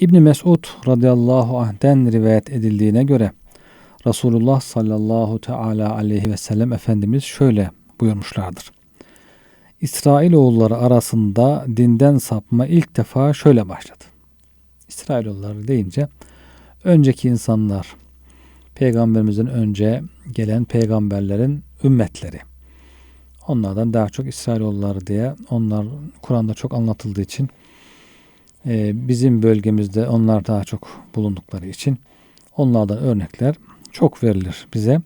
İbni Mesud radıyallahu anh'den rivayet edildiğine göre Resulullah sallallahu teala aleyhi ve sellem Efendimiz şöyle buyurmuşlardır. İsrailoğulları arasında dinden sapma ilk defa şöyle başladı. İsrailoğulları deyince önceki insanlar, peygamberimizin önce gelen peygamberlerin ümmetleri. Onlardan daha çok İsrailoğulları diye onlar Kur'an'da çok anlatıldığı için bizim bölgemizde onlar daha çok bulundukları için onlardan örnekler çok verilir bize.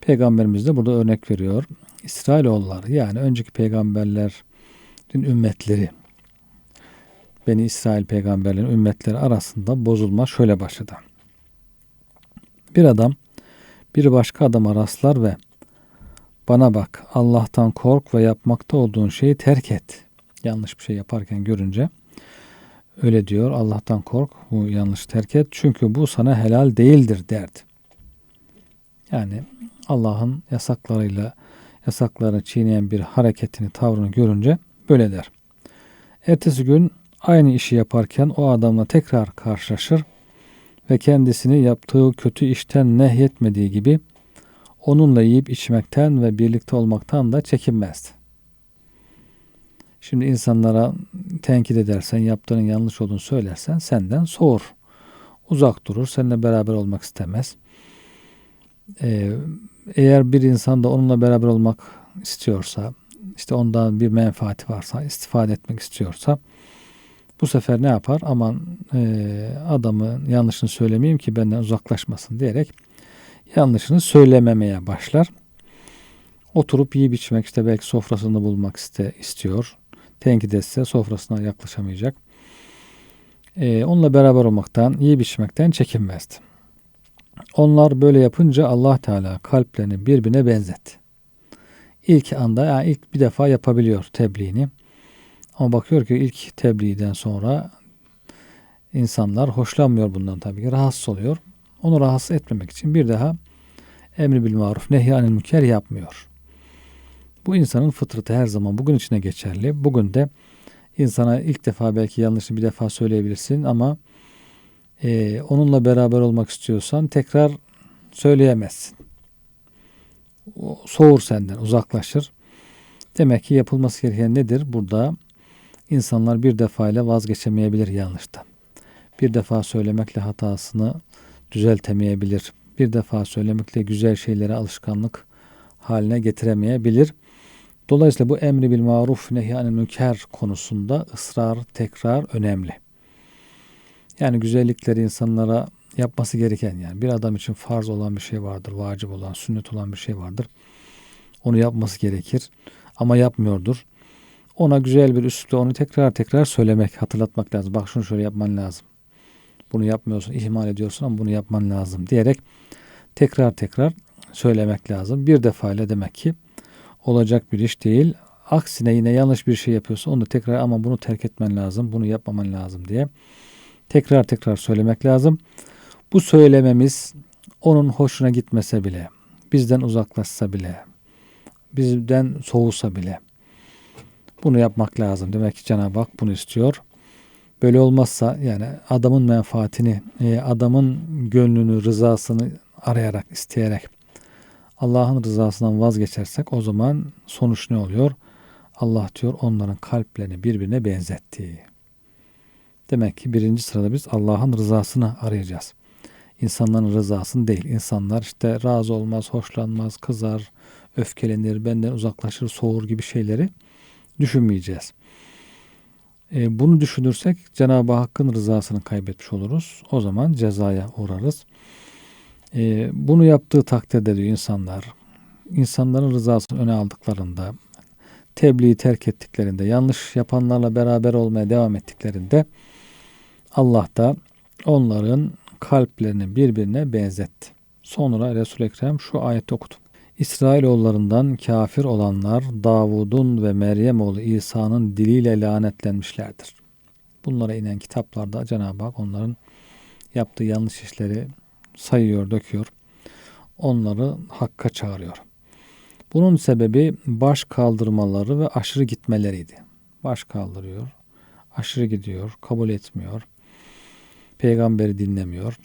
Peygamberimiz de burada örnek veriyor. İsrailoğulları yani önceki peygamberlerin ümmetleri Beni İsrail peygamberlerin ümmetleri arasında bozulma şöyle başladı. Bir adam bir başka adama rastlar ve bana bak Allah'tan kork ve yapmakta olduğun şeyi terk et. Yanlış bir şey yaparken görünce öyle diyor Allah'tan kork bu yanlış terk et çünkü bu sana helal değildir derdi. Yani Allah'ın yasaklarıyla yasaklarını çiğneyen bir hareketini, tavrını görünce böyle der. Ertesi gün aynı işi yaparken o adamla tekrar karşılaşır ve kendisini yaptığı kötü işten nehyetmediği gibi onunla yiyip içmekten ve birlikte olmaktan da çekinmezdi. Şimdi insanlara tenkit edersen, yaptığının yanlış olduğunu söylersen senden soğur. Uzak durur, seninle beraber olmak istemez. Ee, eğer bir insan da onunla beraber olmak istiyorsa, işte ondan bir menfaati varsa, istifade etmek istiyorsa bu sefer ne yapar? Aman e, adamın yanlışını söylemeyeyim ki benden uzaklaşmasın diyerek yanlışını söylememeye başlar. Oturup yiyip içmek işte belki sofrasını bulmak iste, istiyor. Tenkit etse sofrasına yaklaşamayacak. E, onunla beraber olmaktan, yiyip içmekten çekinmezdi. Onlar böyle yapınca Allah Teala kalplerini birbirine benzetti. İlk anda yani ilk bir defa yapabiliyor tebliğini. Ama bakıyor ki ilk tebliğden sonra insanlar hoşlanmıyor bundan tabii ki. Rahatsız oluyor. Onu rahatsız etmemek için bir daha emri bil maruf nehyanil müker yapmıyor. Bu insanın fıtratı her zaman bugün içine geçerli. Bugün de insana ilk defa belki yanlışını bir defa söyleyebilirsin ama e, onunla beraber olmak istiyorsan tekrar söyleyemezsin. O, soğur senden, uzaklaşır. Demek ki yapılması gereken nedir? Burada insanlar bir defa ile vazgeçemeyebilir yanlışta. Bir defa söylemekle hatasını düzeltemeyebilir. Bir defa söylemekle güzel şeylere alışkanlık haline getiremeyebilir. Dolayısıyla bu emri bil maruf nehyanı münker konusunda ısrar, tekrar önemli. Yani güzellikleri insanlara yapması gereken yani bir adam için farz olan bir şey vardır, vacip olan, sünnet olan bir şey vardır. Onu yapması gerekir ama yapmıyordur. Ona güzel bir üsluple onu tekrar tekrar söylemek, hatırlatmak lazım. Bak şunu şöyle yapman lazım. Bunu yapmıyorsun, ihmal ediyorsun ama bunu yapman lazım diyerek tekrar tekrar söylemek lazım. Bir defa ile demek ki olacak bir iş değil. Aksine yine yanlış bir şey yapıyorsa onu tekrar ama bunu terk etmen lazım, bunu yapmaman lazım diye tekrar tekrar söylemek lazım. Bu söylememiz onun hoşuna gitmese bile, bizden uzaklaşsa bile, bizden soğusa bile bunu yapmak lazım. Demek ki Cenab-ı Hak bunu istiyor. Böyle olmazsa yani adamın menfaatini, e, adamın gönlünü, rızasını arayarak, isteyerek Allah'ın rızasından vazgeçersek o zaman sonuç ne oluyor? Allah diyor onların kalplerini birbirine benzetti. Demek ki birinci sırada biz Allah'ın rızasını arayacağız. İnsanların rızasını değil. İnsanlar işte razı olmaz, hoşlanmaz, kızar, öfkelenir, benden uzaklaşır, soğur gibi şeyleri düşünmeyeceğiz. E, bunu düşünürsek Cenab-ı Hakk'ın rızasını kaybetmiş oluruz. O zaman cezaya uğrarız. E, bunu yaptığı takdirde diyor insanlar, insanların rızasını öne aldıklarında, tebliği terk ettiklerinde, yanlış yapanlarla beraber olmaya devam ettiklerinde Allah da onların kalplerini birbirine benzetti. Sonra Resul-i Ekrem şu ayeti okudu. İsrailoğullarından kafir olanlar Davud'un ve Meryem oğlu İsa'nın diliyle lanetlenmişlerdir. Bunlara inen kitaplarda Cenab-ı Hak onların yaptığı yanlış işleri sayıyor, döküyor. Onları hakka çağırıyor. Bunun sebebi baş kaldırmaları ve aşırı gitmeleriydi. Baş kaldırıyor, aşırı gidiyor, kabul etmiyor. Peygamberi dinlemiyor.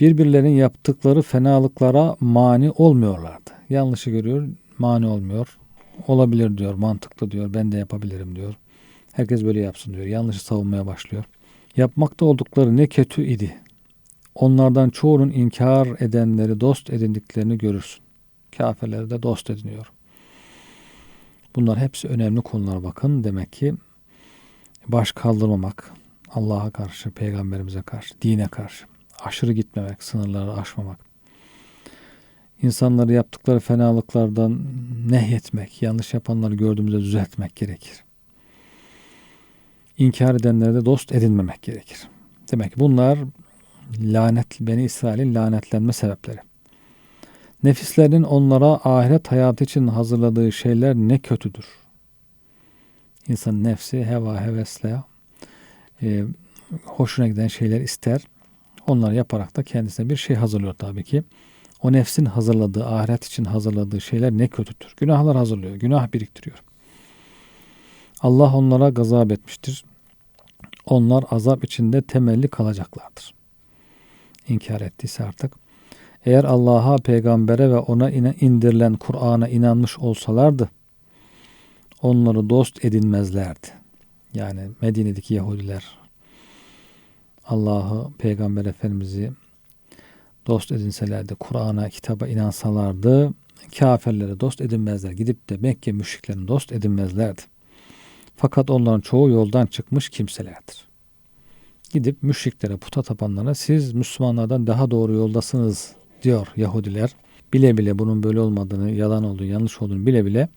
Birbirlerinin yaptıkları fenalıklara mani olmuyorlardı. Yanlışı görüyor, mani olmuyor. Olabilir diyor, mantıklı diyor, ben de yapabilirim diyor. Herkes böyle yapsın diyor. Yanlışı savunmaya başlıyor. Yapmakta oldukları ne kötü idi. Onlardan çoğunun inkar edenleri dost edindiklerini görürsün. Kafirleri de dost ediniyor. Bunlar hepsi önemli konular bakın. Demek ki baş kaldırmamak, Allah'a karşı, peygamberimize karşı, dine karşı, aşırı gitmemek, sınırları aşmamak, insanları yaptıkları fenalıklardan nehyetmek, yanlış yapanları gördüğümüzde düzeltmek gerekir. İnkar edenlere de dost edinmemek gerekir. Demek ki bunlar lanet, Beni İsrail'in lanetlenme sebepleri. Nefislerinin onlara ahiret hayatı için hazırladığı şeyler ne kötüdür. İnsanın nefsi heva hevesle e, hoşuna giden şeyler ister. Onları yaparak da kendisine bir şey hazırlıyor tabii ki. O nefsin hazırladığı, ahiret için hazırladığı şeyler ne kötüdür. Günahlar hazırlıyor, günah biriktiriyor. Allah onlara gazap etmiştir. Onlar azap içinde temelli kalacaklardır. İnkar ettiyse artık. Eğer Allah'a, peygambere ve ona indirilen Kur'an'a inanmış olsalardı, onları dost edinmezlerdi. Yani Medine'deki Yahudiler Allah'ı, Peygamber Efendimiz'i dost edinselerdi, Kur'an'a, kitaba inansalardı, kafirlere dost edinmezler. Gidip de Mekke müşriklerini dost edinmezlerdi. Fakat onların çoğu yoldan çıkmış kimselerdir. Gidip müşriklere, puta tapanlara siz Müslümanlardan daha doğru yoldasınız diyor Yahudiler. Bile bile bunun böyle olmadığını, yalan olduğunu, yanlış olduğunu bile bile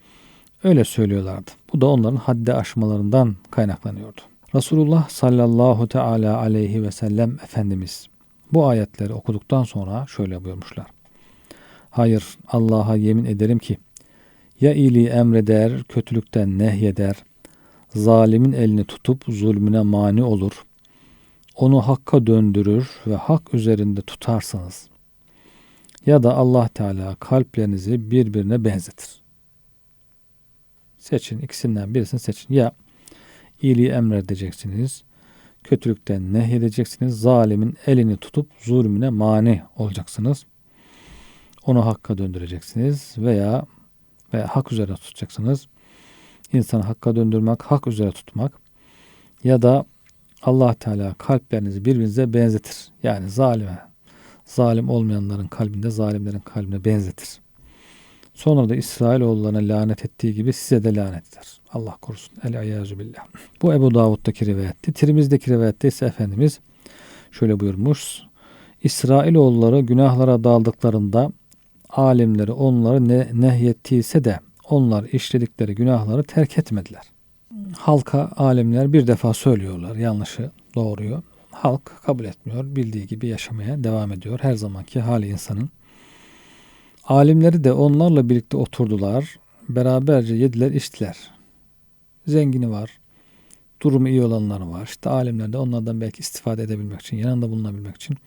öyle söylüyorlardı. Bu da onların haddi aşmalarından kaynaklanıyordu. Resulullah sallallahu teala aleyhi ve sellem Efendimiz bu ayetleri okuduktan sonra şöyle buyurmuşlar. Hayır Allah'a yemin ederim ki ya iyiliği emreder, kötülükten nehyeder, zalimin elini tutup zulmüne mani olur, onu hakka döndürür ve hak üzerinde tutarsanız ya da Allah Teala kalplerinizi birbirine benzetir. Seçin ikisinden birisini seçin. Ya iyiliği emredeceksiniz, kötülükten nehyedeceksiniz, zalimin elini tutup zulmüne mani olacaksınız. Onu hakka döndüreceksiniz veya veya hak üzere tutacaksınız. İnsanı hakka döndürmek, hak üzere tutmak ya da Allah Teala kalplerinizi birbirinize benzetir. Yani zalime, zalim olmayanların kalbinde zalimlerin kalbine benzetir. Sonra da İsrailoğullarına lanet ettiği gibi size de lanet eder. Allah korusun. El ayyazu billah. Bu Ebu Davud'daki rivayetti. Tirmiz'deki rivayette ise Efendimiz şöyle buyurmuş. İsrailoğulları günahlara daldıklarında alimleri onları ne nehyettiyse de onlar işledikleri günahları terk etmediler. Halka alimler bir defa söylüyorlar yanlışı doğruyu. Halk kabul etmiyor. Bildiği gibi yaşamaya devam ediyor. Her zamanki hali insanın. Alimleri de onlarla birlikte oturdular. Beraberce yediler, içtiler. Zengini var. Durumu iyi olanları var. İşte alimler de onlardan belki istifade edebilmek için, yanında bulunabilmek için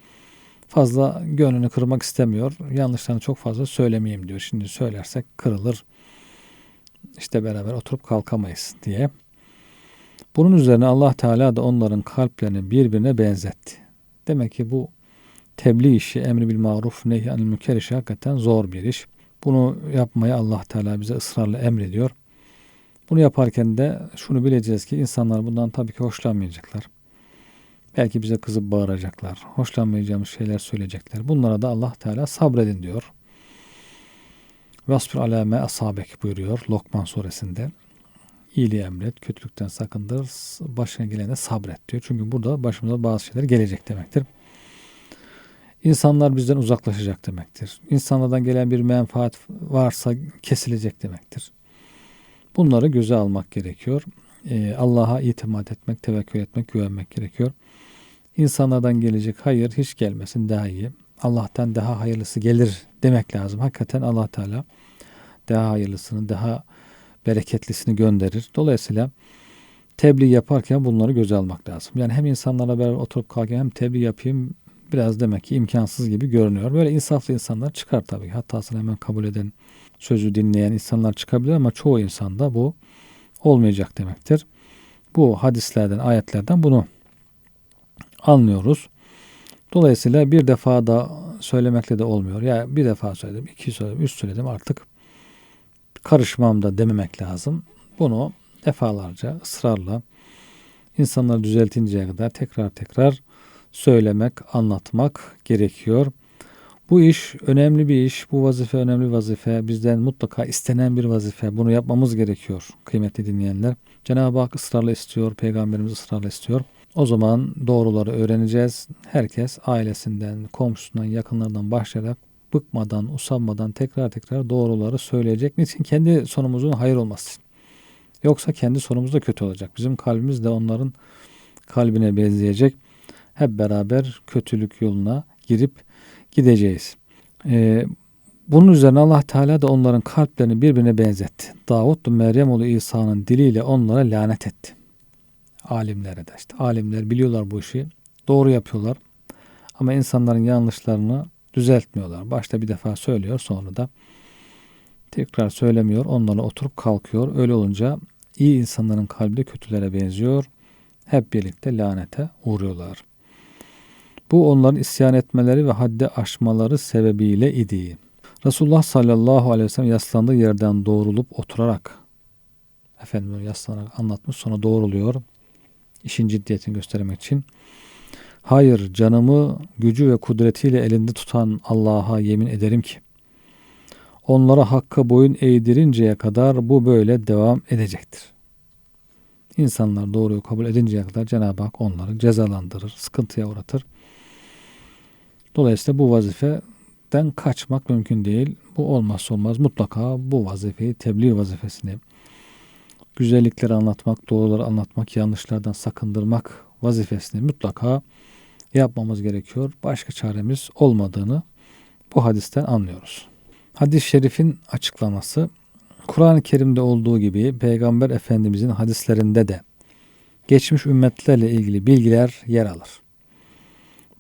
fazla gönlünü kırmak istemiyor. Yanlışlarını çok fazla söylemeyeyim diyor. Şimdi söylersek kırılır. İşte beraber oturup kalkamayız diye. Bunun üzerine Allah Teala da onların kalplerini birbirine benzetti. Demek ki bu tebliğ işi, emri bil maruf, nehy anil münker işi hakikaten zor bir iş. Bunu yapmaya Allah Teala bize ısrarla emrediyor. Bunu yaparken de şunu bileceğiz ki insanlar bundan tabii ki hoşlanmayacaklar. Belki bize kızıp bağıracaklar. Hoşlanmayacağımız şeyler söyleyecekler. Bunlara da Allah Teala sabredin diyor. Vasfir alame asabek buyuruyor Lokman suresinde. İyiliği emret, kötülükten sakındır, başına gelene sabret diyor. Çünkü burada başımıza bazı şeyler gelecek demektir. İnsanlar bizden uzaklaşacak demektir. İnsanlardan gelen bir menfaat varsa kesilecek demektir. Bunları göze almak gerekiyor. Ee, Allah'a itimat etmek, tevekkül etmek, güvenmek gerekiyor. İnsanlardan gelecek hayır hiç gelmesin daha iyi. Allah'tan daha hayırlısı gelir demek lazım. Hakikaten Allah Teala daha hayırlısını, daha bereketlisini gönderir. Dolayısıyla tebliğ yaparken bunları göze almak lazım. Yani hem insanlarla beraber oturup kalkarken hem tebliğ yapayım biraz demek ki imkansız gibi görünüyor. Böyle insaflı insanlar çıkar tabii. Hatasını hemen kabul eden, sözü dinleyen insanlar çıkabilir ama çoğu insanda bu olmayacak demektir. Bu hadislerden, ayetlerden bunu anlıyoruz. Dolayısıyla bir defa da söylemekle de olmuyor. Ya bir defa söyledim, iki söyledim, üç söyledim artık karışmam da dememek lazım. Bunu defalarca ısrarla insanları düzeltinceye kadar tekrar tekrar söylemek, anlatmak gerekiyor. Bu iş önemli bir iş. Bu vazife önemli bir vazife. Bizden mutlaka istenen bir vazife. Bunu yapmamız gerekiyor kıymetli dinleyenler. Cenab-ı Hak ısrarla istiyor. Peygamberimiz ısrarla istiyor. O zaman doğruları öğreneceğiz. Herkes ailesinden, komşusundan, yakınlardan başlayarak bıkmadan, usanmadan tekrar tekrar doğruları söyleyecek. Niçin? Kendi sonumuzun hayır olması Yoksa kendi sonumuz da kötü olacak. Bizim kalbimiz de onların kalbine benzeyecek. Hep beraber kötülük yoluna girip gideceğiz. Ee, bunun üzerine Allah Teala da onların kalplerini birbirine benzetti. Davut da Meryem oğlu İsa'nın diliyle onlara lanet etti. Alimlere de işte. Alimler biliyorlar bu işi. Doğru yapıyorlar. Ama insanların yanlışlarını düzeltmiyorlar. Başta bir defa söylüyor sonra da tekrar söylemiyor. Onlarla oturup kalkıyor. Öyle olunca iyi insanların kalbi kötülere benziyor. Hep birlikte lanete uğruyorlar. Bu onların isyan etmeleri ve haddi aşmaları sebebiyle idi. Resulullah sallallahu aleyhi ve sellem yaslandığı yerden doğrulup oturarak efendim yaslanarak anlatmış sonra doğruluyor. İşin ciddiyetini göstermek için. Hayır canımı gücü ve kudretiyle elinde tutan Allah'a yemin ederim ki onlara hakka boyun eğdirinceye kadar bu böyle devam edecektir. İnsanlar doğruyu kabul edinceye kadar Cenab-ı Hak onları cezalandırır, sıkıntıya uğratır. Dolayısıyla bu vazifeden kaçmak mümkün değil. Bu olmazsa olmaz. Mutlaka bu vazifeyi, tebliğ vazifesini, güzellikleri anlatmak, doğruları anlatmak, yanlışlardan sakındırmak vazifesini mutlaka yapmamız gerekiyor. Başka çaremiz olmadığını bu hadisten anlıyoruz. Hadis-i şerifin açıklaması Kur'an-ı Kerim'de olduğu gibi Peygamber Efendimizin hadislerinde de geçmiş ümmetlerle ilgili bilgiler yer alır.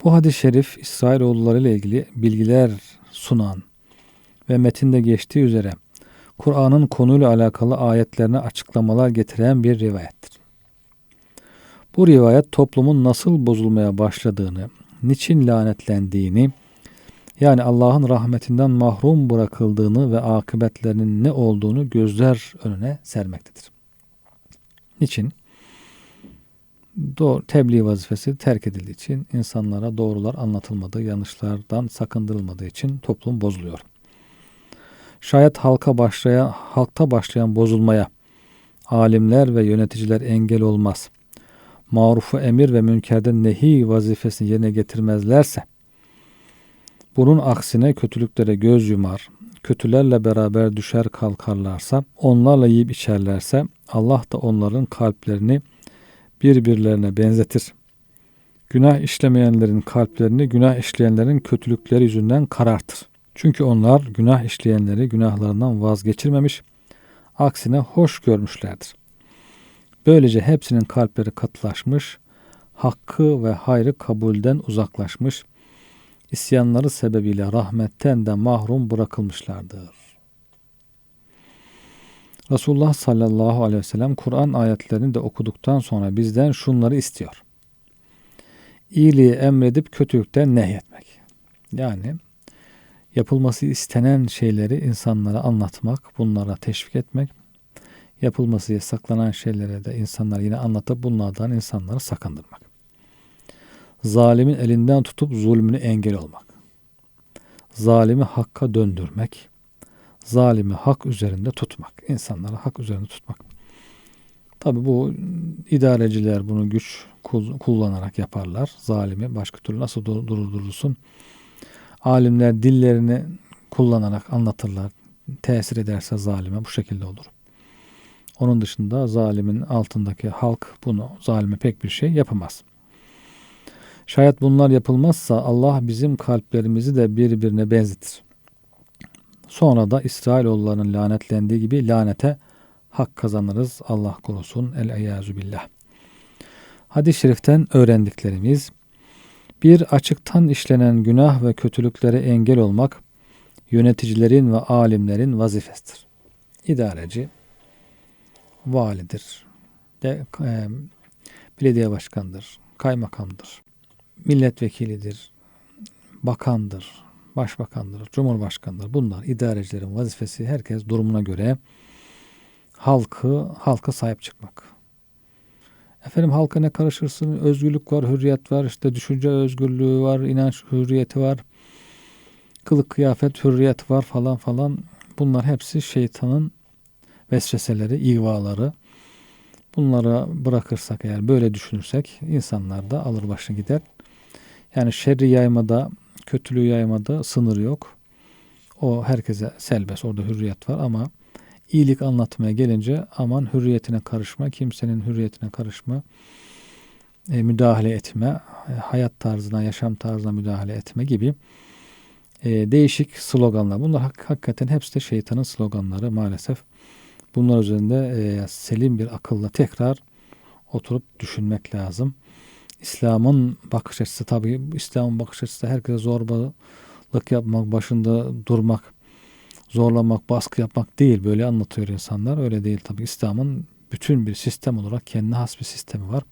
Bu hadis-i şerif İsrailoğulları ile ilgili bilgiler sunan ve metinde geçtiği üzere Kur'an'ın konuyla alakalı ayetlerine açıklamalar getiren bir rivayettir. Bu rivayet toplumun nasıl bozulmaya başladığını, niçin lanetlendiğini, yani Allah'ın rahmetinden mahrum bırakıldığını ve akıbetlerinin ne olduğunu gözler önüne sermektedir. Niçin? Doğru, tebliğ vazifesi terk edildiği için insanlara doğrular anlatılmadığı, yanlışlardan sakındırılmadığı için toplum bozuluyor. Şayet halka başlayan, halkta başlayan bozulmaya alimler ve yöneticiler engel olmaz. Marufu emir ve münkerden nehi vazifesini yerine getirmezlerse bunun aksine kötülüklere göz yumar, kötülerle beraber düşer kalkarlarsa, onlarla yiyip içerlerse Allah da onların kalplerini birbirlerine benzetir. Günah işlemeyenlerin kalplerini günah işleyenlerin kötülükleri yüzünden karartır. Çünkü onlar günah işleyenleri günahlarından vazgeçirmemiş, aksine hoş görmüşlerdir. Böylece hepsinin kalpleri katılaşmış, hakkı ve hayrı kabulden uzaklaşmış, isyanları sebebiyle rahmetten de mahrum bırakılmışlardır. Resulullah sallallahu aleyhi ve sellem Kur'an ayetlerini de okuduktan sonra bizden şunları istiyor. İyiliği emredip kötülükten nehyetmek. Yani yapılması istenen şeyleri insanlara anlatmak, bunlara teşvik etmek, yapılması yasaklanan şeylere de insanlar yine anlatıp bunlardan insanları sakındırmak zalimin elinden tutup zulmünü engel olmak. Zalimi hakka döndürmek. Zalimi hak üzerinde tutmak. insanları hak üzerinde tutmak. Tabi bu idareciler bunu güç kullanarak yaparlar. Zalimi başka türlü nasıl durdurursun? Alimler dillerini kullanarak anlatırlar. Tesir ederse zalime bu şekilde olur. Onun dışında zalimin altındaki halk bunu zalime pek bir şey yapamaz. Şayet bunlar yapılmazsa Allah bizim kalplerimizi de birbirine benzetir. Sonra da İsrailoğullarının lanetlendiği gibi lanete hak kazanırız. Allah korusun. El eyyazu billah. Hadis-i şeriften öğrendiklerimiz bir açıktan işlenen günah ve kötülüklere engel olmak yöneticilerin ve alimlerin vazifesidir. İdareci, validir, de, e, belediye başkanıdır, kaymakamdır, milletvekilidir, bakandır, başbakandır, cumhurbaşkanıdır. Bunlar idarecilerin vazifesi herkes durumuna göre halkı halka sahip çıkmak. Efendim halka ne karışırsın? Özgürlük var, hürriyet var, işte düşünce özgürlüğü var, inanç hürriyeti var. Kılık kıyafet hürriyet var falan falan. Bunlar hepsi şeytanın vesveseleri, ihvaları. Bunlara bırakırsak eğer böyle düşünürsek insanlar da alır başını gider. Yani şerri yaymada, kötülüğü yaymada sınır yok. O herkese selbest. Orada hürriyet var ama iyilik anlatmaya gelince aman hürriyetine karışma, kimsenin hürriyetine karışma, e, müdahale etme, e, hayat tarzına, yaşam tarzına müdahale etme gibi e, değişik sloganlar. Bunlar hak, hakikaten hepsi de şeytanın sloganları maalesef. Bunlar üzerinde e, selim bir akılla tekrar oturup düşünmek lazım. İslam'ın bakış açısı tabii İslam'ın bakış açısı herkese zorbalık yapmak, başında durmak, zorlamak, baskı yapmak değil. Böyle anlatıyor insanlar. Öyle değil tabii. İslam'ın bütün bir sistem olarak kendine has bir sistemi var.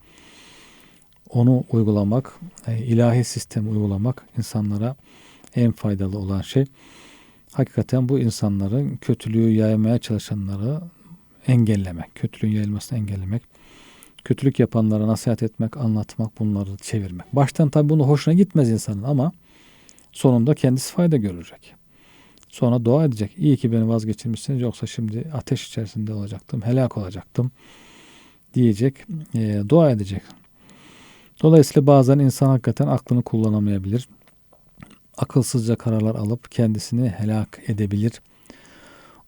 Onu uygulamak, e, ilahi sistemi uygulamak insanlara en faydalı olan şey. Hakikaten bu insanların kötülüğü yaymaya çalışanları engellemek, kötülüğün yayılmasını engellemek, kötülük yapanlara nasihat etmek, anlatmak, bunları çevirmek. Baştan tabi bunu hoşuna gitmez insanın ama sonunda kendisi fayda görecek. Sonra dua edecek. İyi ki beni vazgeçirmişsiniz yoksa şimdi ateş içerisinde olacaktım, helak olacaktım diyecek, e, dua edecek. Dolayısıyla bazen insan hakikaten aklını kullanamayabilir. Akılsızca kararlar alıp kendisini helak edebilir.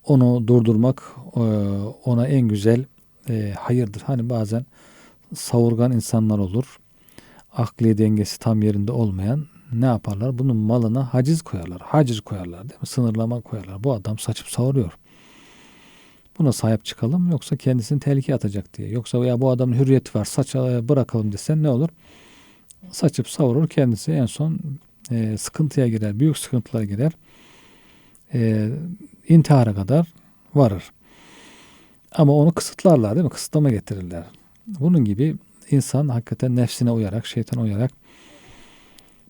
Onu durdurmak e, ona en güzel e, hayırdır. Hani bazen savurgan insanlar olur. Akli dengesi tam yerinde olmayan ne yaparlar? Bunun malına haciz koyarlar. Haciz koyarlar değil mi? Sınırlama koyarlar. Bu adam saçıp savuruyor. Buna sahip çıkalım yoksa kendisini tehlikeye atacak diye. Yoksa ya bu adamın hürriyeti var saç bırakalım desen ne olur? Saçıp savurur kendisi en son e, sıkıntıya girer. Büyük sıkıntılara girer. E, intihara kadar varır. Ama onu kısıtlarlar değil mi? Kısıtlama getirirler. Bunun gibi insan hakikaten nefsine uyarak, şeytan uyarak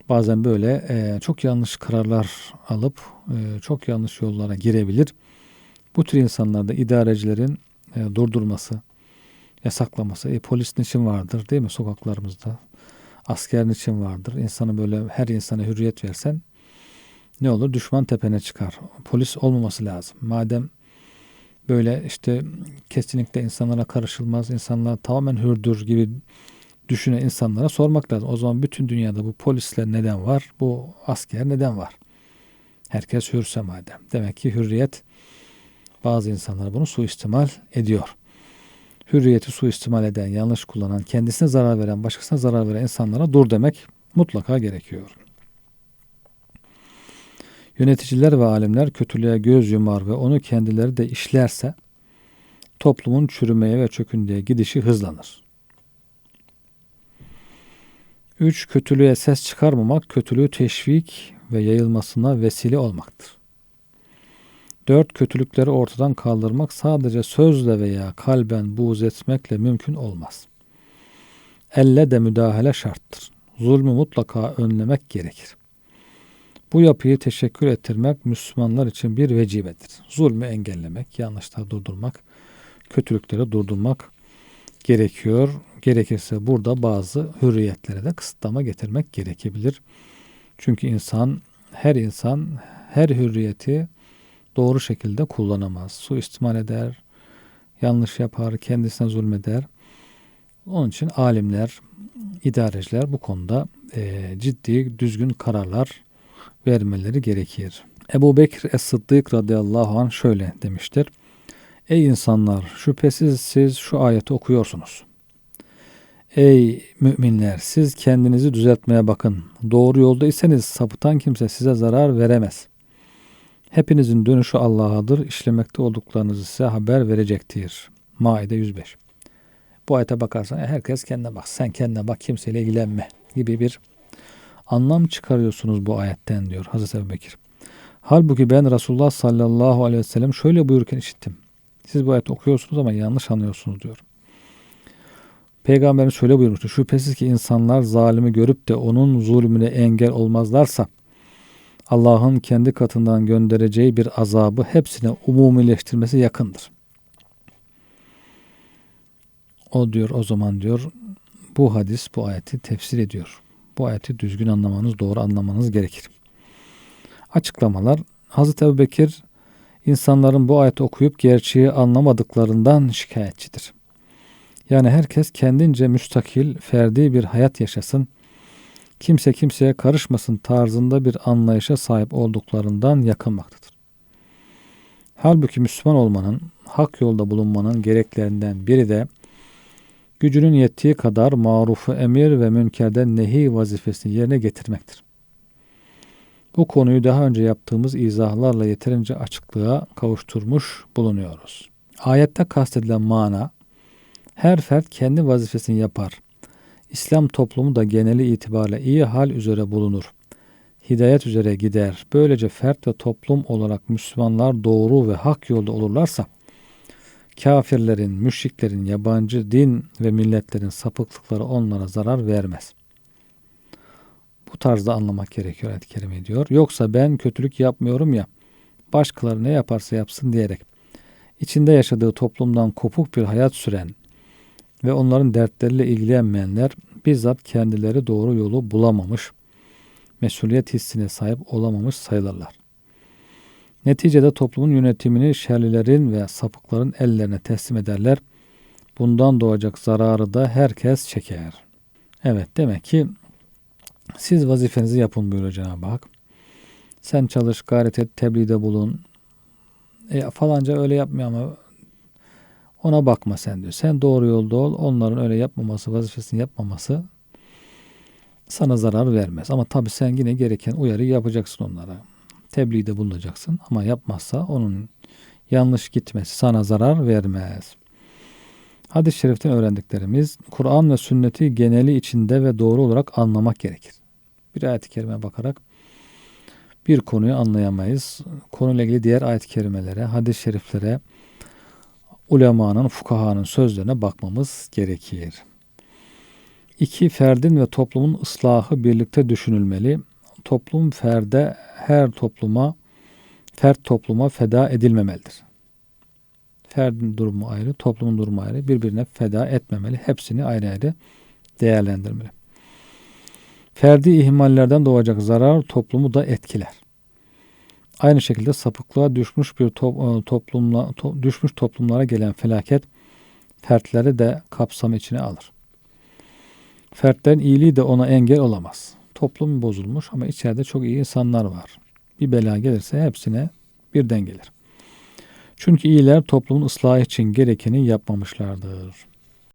bazen böyle e, çok yanlış kararlar alıp e, çok yanlış yollara girebilir. Bu tür insanlarda idarecilerin e, durdurması, yasaklaması, e, polis için vardır değil mi sokaklarımızda? Asker için vardır. İnsanı böyle her insana hürriyet versen ne olur? Düşman tepene çıkar. Polis olmaması lazım. Madem böyle işte kesinlikle insanlara karışılmaz, insanlar tamamen hürdür gibi düşünen insanlara sormak lazım. O zaman bütün dünyada bu polisler neden var? Bu asker neden var? Herkes hürse madem. Demek ki hürriyet bazı insanlar bunu suistimal ediyor. Hürriyeti suistimal eden, yanlış kullanan, kendisine zarar veren, başkasına zarar veren insanlara dur demek mutlaka gerekiyor. Yöneticiler ve alimler kötülüğe göz yumar ve onu kendileri de işlerse toplumun çürümeye ve çöküntüye gidişi hızlanır. 3. Kötülüğe ses çıkarmamak, kötülüğü teşvik ve yayılmasına vesile olmaktır. 4. Kötülükleri ortadan kaldırmak sadece sözle veya kalben buğz etmekle mümkün olmaz. Elle de müdahale şarttır. Zulmü mutlaka önlemek gerekir. Bu yapıyı teşekkür ettirmek Müslümanlar için bir vecibedir. Zulmü engellemek, yanlışları durdurmak, kötülükleri durdurmak gerekiyor. Gerekirse burada bazı hürriyetlere de kısıtlama getirmek gerekebilir. Çünkü insan, her insan her hürriyeti doğru şekilde kullanamaz. Suistimal eder, yanlış yapar, kendisine zulmeder. Onun için alimler, idareciler bu konuda e, ciddi, düzgün kararlar vermeleri gerekir. Ebu Bekir Es-Sıddık radıyallahu anh şöyle demiştir. Ey insanlar şüphesiz siz şu ayeti okuyorsunuz. Ey müminler siz kendinizi düzeltmeye bakın. Doğru yolda iseniz sapıtan kimse size zarar veremez. Hepinizin dönüşü Allah'adır. İşlemekte olduklarınızı size haber verecektir. Maide 105. Bu ayete bakarsan herkes kendine bak. Sen kendine bak kimseyle ilgilenme gibi bir anlam çıkarıyorsunuz bu ayetten diyor Hazreti Ebu Bekir. Halbuki ben Resulullah sallallahu aleyhi ve sellem şöyle buyururken işittim. Siz bu ayeti okuyorsunuz ama yanlış anlıyorsunuz diyor. Peygamberimiz şöyle buyurmuştu. Şüphesiz ki insanlar zalimi görüp de onun zulmüne engel olmazlarsa Allah'ın kendi katından göndereceği bir azabı hepsine umumileştirmesi yakındır. O diyor o zaman diyor bu hadis bu ayeti tefsir ediyor. Bu ayeti düzgün anlamanız, doğru anlamanız gerekir. Açıklamalar Hazreti Ebu Bekir insanların bu ayeti okuyup gerçeği anlamadıklarından şikayetçidir. Yani herkes kendince müstakil, ferdi bir hayat yaşasın, kimse kimseye karışmasın tarzında bir anlayışa sahip olduklarından yakınmaktadır. Halbuki Müslüman olmanın, hak yolda bulunmanın gereklerinden biri de gücünün yettiği kadar marufu emir ve münkerden nehi vazifesini yerine getirmektir. Bu konuyu daha önce yaptığımız izahlarla yeterince açıklığa kavuşturmuş bulunuyoruz. Ayette kastedilen mana, her fert kendi vazifesini yapar. İslam toplumu da geneli itibariyle iyi hal üzere bulunur. Hidayet üzere gider. Böylece fert ve toplum olarak Müslümanlar doğru ve hak yolda olurlarsa, kafirlerin, müşriklerin, yabancı din ve milletlerin sapıklıkları onlara zarar vermez. Bu tarzda anlamak gerekiyor ayet-i kerime diyor. Yoksa ben kötülük yapmıyorum ya, başkaları ne yaparsa yapsın diyerek, içinde yaşadığı toplumdan kopuk bir hayat süren ve onların dertleriyle ilgilenmeyenler bizzat kendileri doğru yolu bulamamış, mesuliyet hissine sahip olamamış sayılırlar. Neticede toplumun yönetimini şerlilerin ve sapıkların ellerine teslim ederler. Bundan doğacak zararı da herkes çeker. Evet demek ki siz vazifenizi yapın buyuruyor Cenab-ı Hak. Sen çalış, gayret et, tebliğde bulun. E, falanca öyle yapmıyor ama ona bakma sen diyor. Sen doğru yolda ol. Onların öyle yapmaması, vazifesini yapmaması sana zarar vermez. Ama tabii sen yine gereken uyarı yapacaksın onlara tebliğde bulunacaksın ama yapmazsa onun yanlış gitmesi sana zarar vermez. Hadis-i şeriften öğrendiklerimiz Kur'an ve sünneti geneli içinde ve doğru olarak anlamak gerekir. Bir ayet-i kerime bakarak bir konuyu anlayamayız. Konuyla ilgili diğer ayet-i kerimelere, hadis-i şeriflere, ulemanın, fukahanın sözlerine bakmamız gerekir. İki, ferdin ve toplumun ıslahı birlikte düşünülmeli toplum ferde her topluma fert topluma feda edilmemelidir. Ferdin durumu ayrı, toplumun durumu ayrı. Birbirine feda etmemeli. Hepsini ayrı ayrı değerlendirmeli. Ferdi ihmallerden doğacak zarar toplumu da etkiler. Aynı şekilde sapıklığa düşmüş bir to- toplumla to- düşmüş toplumlara gelen felaket fertleri de kapsam içine alır. Fertlerin iyiliği de ona engel olamaz toplum bozulmuş ama içeride çok iyi insanlar var. Bir bela gelirse hepsine birden gelir. Çünkü iyiler toplumun ıslahı için gerekeni yapmamışlardır.